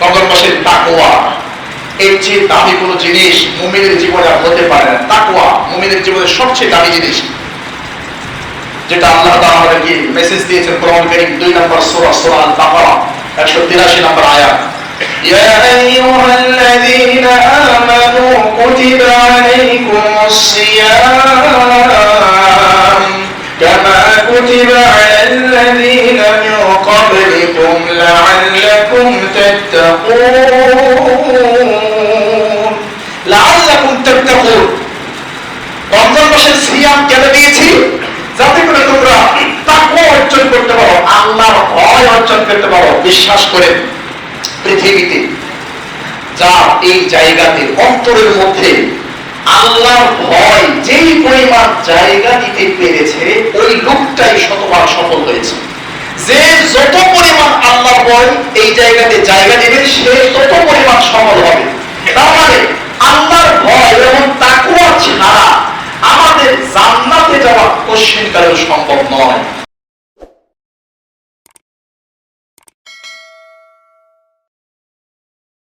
রমজান মাসের তাকওয়া এর চেয়ে দামি কোনো জিনিস মুমিনের জীবনে আর হতে পারে না তাকওয়া মুমিনের জীবনে সবচেয়ে দামি জিনিস যেটা আল্লাহ তাআলা আমাদেরকে মেসেজ দিয়েছেন কোরআন কারীম দুই নম্বর সূরা সূরা আল বাকারা 183 নম্বর আয়াত يا أيها الذين آمنوا كتب عليكم الصيام كما كتب على الذين من قبلكم لعلكم تتقون লাআল্লাকুম তাত্তাকুন রমজান মাসের সিয়াম কেন দিয়েছি যাতে করে তোমরা তাকওয়া অর্জন করতে পারো আল্লাহর ভয় অর্জন করতে পারো বিশ্বাস করে পৃথিবীতে যা এই জায়গাতে অন্তরের মধ্যে আল্লাহর ভয় যেই পরিমাণ জায়গা দিতে পেরেছে ওই লোকটাই শতভাগ এই জায়গাতে জায়গা দিবেন সে তত পরিমাণ সফল হবে। তার মানে আল্লাহর ভয় এবং তাকুয়া ছাড়া আমাদের জান্নাতে যাওয়া কোশ্চিন কালেও সম্ভব নয়।